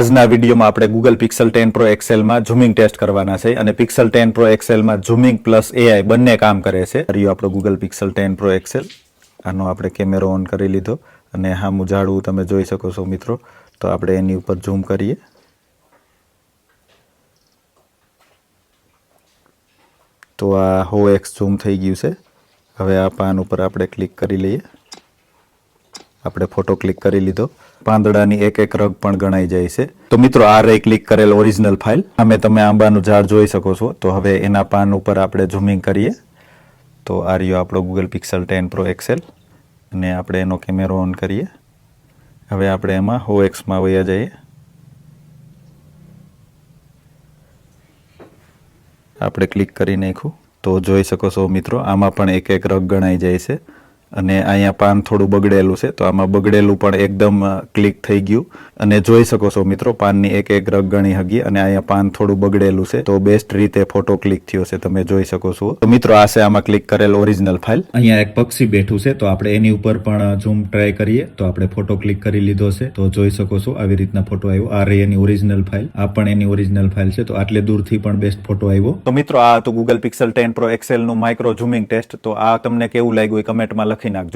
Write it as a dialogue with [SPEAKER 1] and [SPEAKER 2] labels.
[SPEAKER 1] આજના વિડીયોમાં આપણે ગૂગલ પિક્સલ ટેન પ્રો એક્સેલમાં ઝૂમિંગ ટેસ્ટ કરવાના છે અને પિક્સલ ટેન પ્રો એક્સેલમાં ઝૂમિંગ પ્લસ એઆઈ બંને કામ કરે છે. રહ્યું આપણો Google Pixel ten pro XL આનો આપણે કેમેરો ઓન કરી લીધો અને હા મુજાડવું તમે જોઈ શકો છો મિત્રો. તો આપણે એની ઉપર ઝૂમ કરીએ. તો આ હો એક્સ ઝૂમ થઈ ગયું છે. હવે આ પાન ઉપર આપણે ક્લિક કરી લઈએ. આપણે ફોટો ક્લિક કરી લીધો. પાંદડાની એક એક રગ પણ ગણાઈ જાય છે. તો મિત્રો, આ રહી ક્લિક કરેલ ઓરિજિનલ ફાઇલ અમે તમે આંબાનું ઝાડ જોઈ શકો છો. તો હવે એના પાન ઉપર આપણે ઝૂમિંગ કરીએ. તો આ રહ્યો આપણો Google Pixel ten pro XL અને આપણે એનો કેમેરો ઓન કરીએ. હવે આપણે એમાં હો એક્સમાં વયા જઈએ. આપણે ક્લિક કરી નાખ્યું. તો જોઈ શકો છો મિત્રો, આમાં પણ એક એક રગ ગણાઈ જાય છે. અને અહીંયા પાન થોડું બગડેલું છે તો આમાં બગડેલું પણ એકદમ ક્લિક થઈ ગયું. અને જોઈ શકો છો મિત્રો પાનની એક એક રગ ગણી હગી અને અહીંયા પાન થોડું બગડેલું છે તો બેસ્ટ રીતે ફોટો ક્લિક થયો છે તમે જોઈ શકો છો. તો મિત્રો આ છે આમાં ક્લિક કરેલ ઓરિજિનલ ફાઇલ અહીંયા એક પક્ષી બેઠું છે તો આપણે એની ઉપર પણ ઝૂમ ટ્રાય કરીએ તો આપણે ફોટો ક્લિક કરી લીધો છે તો જોઈ શકો છો આવી રીતના ફોટો આવ્યો. આ રહી એની ઓરિજિનલ ફાઇલ આ પણ એની ઓરિજિનલ ફાઇલ છે તો આટલે દૂરથી પણ બેસ્ટ ફોટો આવ્યો. તો મિત્રો આ હતું ગૂગલ પિક્સલ ટેન પ્રો એક્સેલનું માઇક્રો ઝૂમિંગ ટેસ્ટ તો આ તમને કેવું લાગ્યું કમેન્ટમાં લખી দক্ষিণার্য